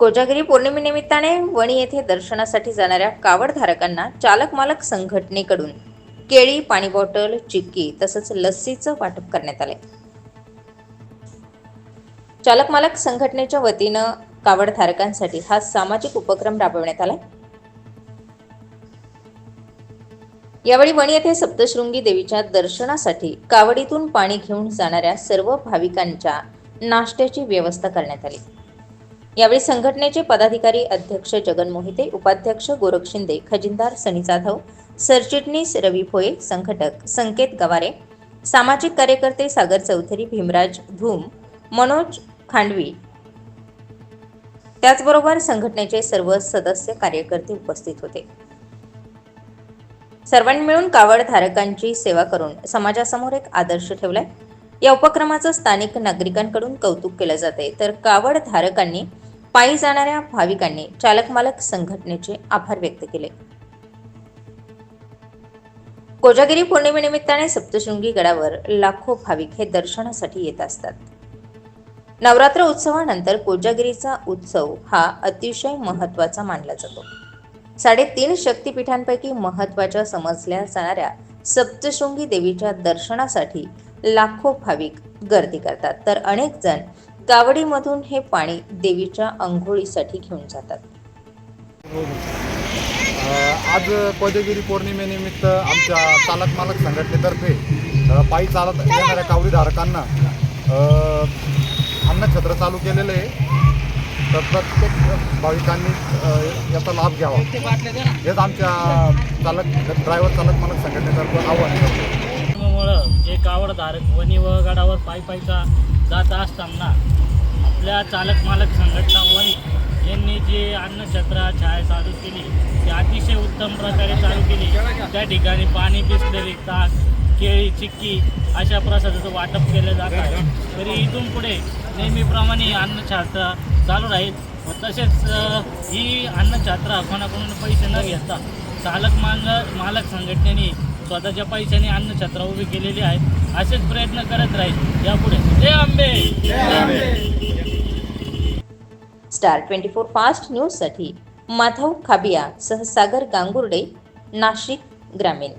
कोजागिरी पौर्णिमेनिमित्ताने वणी येथे दर्शनासाठी जाणाऱ्या कावडधारकांना चालक मालक संघटनेकडून केळी पाणी बॉटल चिक्की तसंच लस्सीचं वाटप करण्यात आले चालक मालक संघटनेच्या वतीनं कावडधारकांसाठी हा सामाजिक उपक्रम राबवण्यात आला यावेळी वणी येथे सप्तशृंगी देवीच्या दर्शनासाठी कावडीतून पाणी घेऊन जाणाऱ्या सर्व भाविकांच्या नाश्त्याची व्यवस्था करण्यात आली. यावेळी संघटनेचे पदाधिकारी अध्यक्ष जगन मोहिते उपाध्यक्ष गोरख शिंदे खजिनदार सनी जाधव सरचिटणीस रवी भोये संघटक संकेत गवारे सामाजिक कार्यकर्ते सागर चौधरी भीमराज धूम मनोज खांडवी. त्याचबरोबर संघटनेचे सर्व सदस्य कार्यकर्ते उपस्थित होते. सर्वांनी मिळून कावड धारकांची सेवा करून समाजासमोर एक आदर्श ठेवलाय. या उपक्रमाचं स्थानिक नागरिकांकडून कौतुक केलं जाते तर कावड धारकांनी पायी जाणाऱ्या भाविकांनी चालक मालक संघटनेचे आभार व्यक्त केले. कोजागिरी पौर्णिमेनिमित्ताने सप्तशृंगी गडावर लाखो भाविक हे दर्शनासाठी येत असतात. नवरात्र उत्सवानंतर कोजागिरीचा उत्सव हा अतिशय महत्त्वाचा मानला जातो. साडेतीन शक्तिपीठांपैकी महत्त्वाच्या समजल्या जाणाऱ्या सप्तशृंगी देवीच्या दर्शनासाठी लाखो भाविक गर्दी करतात. तर अनेक जण गावडीमधून हे पाणी देवीच्या अंघोळीसाठी घेऊन जातात. आज कोदगिरी पौर्णिमेनिमित्त आमच्या चालक मालक संघटनेतर्फे पायी चालत येणाऱ्या कावडीधारकांना धारकांना अन्नछत्र चालू केलेलं आहे. तर प्रत्येक भाविकांनी याचा लाभ घ्यावा. हेच आमच्या चालक ड्रायव्हर चालक मालक संघटनेतर्फे आव्हान करतो. कावडधारक वणी व गडावर पायी पायचा जात असताना आपल्या चालक मालक संघटना वणी यांनी जे अन्नछत्रा छाया चालू केली ती अतिशय उत्तम प्रकारे चालू केली. त्या ठिकाणी पाणी पिसलेली ताक केळी चिक्की अशा प्रसादाचं वाटप केलं जात आहे. तरी इथून पुढे नेहमीप्रमाणे अन्नछात्रा चालू राहील. तसेच ही अन्नछात्रा कोणाकडून पैसे न घेता चालक मांग मालक संघटनेने स्वतःच्या पैशाने अन्नछत्रा उभी केलेली आहे. असेच प्रयत्न करत राहील. यापुढे. Jai Ambe! Star twenty four fast न्यूजसाठी माधव खाबिया सह सागर गांगुर्डे नाशिक ग्रामीण.